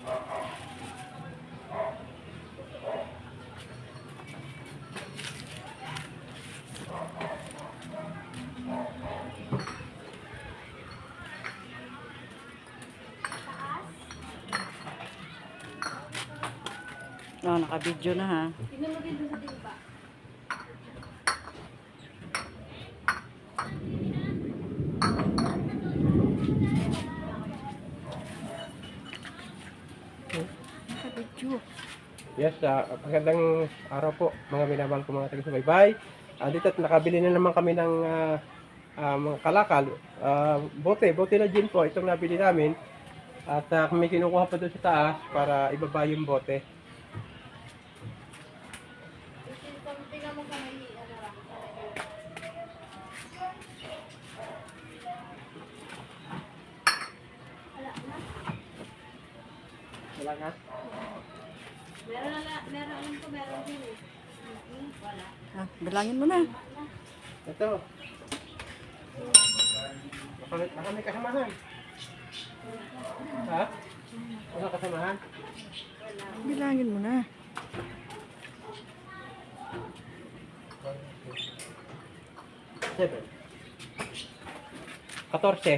Oh, naka-video na ha. Tingnan mo dito sa diba. Thank. Sa. Naka-video. Yes, ah, magandang araw po mga minamahal ko mga taga-subaybay. Uh, dito nakabili na naman kami ng ah, ah, mga kalakal. Ah, bote, bote na gin po itong nabili namin. At ah, may kinukuha pa doon sa taas para ibaba yung bote. Tingnan mo kami, ano lang. Wala nga. Meron na, meron alam ko, meron din eh. Hmm, Wala. Ha, bilangin mo na. Ito. Baka may, baka may kasamahan. Ha? Wala kasamahan? Bilangin mo na. Seven. Katorse.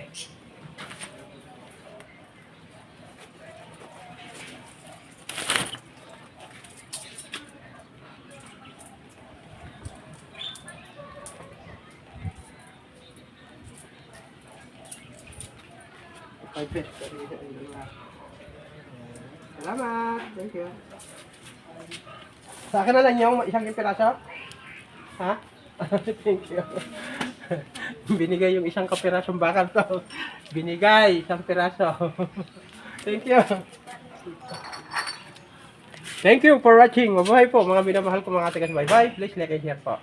Bit. Salamat. Thank you. Sa akin na lang yung isang piraso. Ha? Thank you. Binigay yung isang kapirasong bakal to. Binigay isang piraso. Thank you. Thank you for watching. Mabuhay po mga minamahal ko mga tagas. Bye bye. Please like and share po.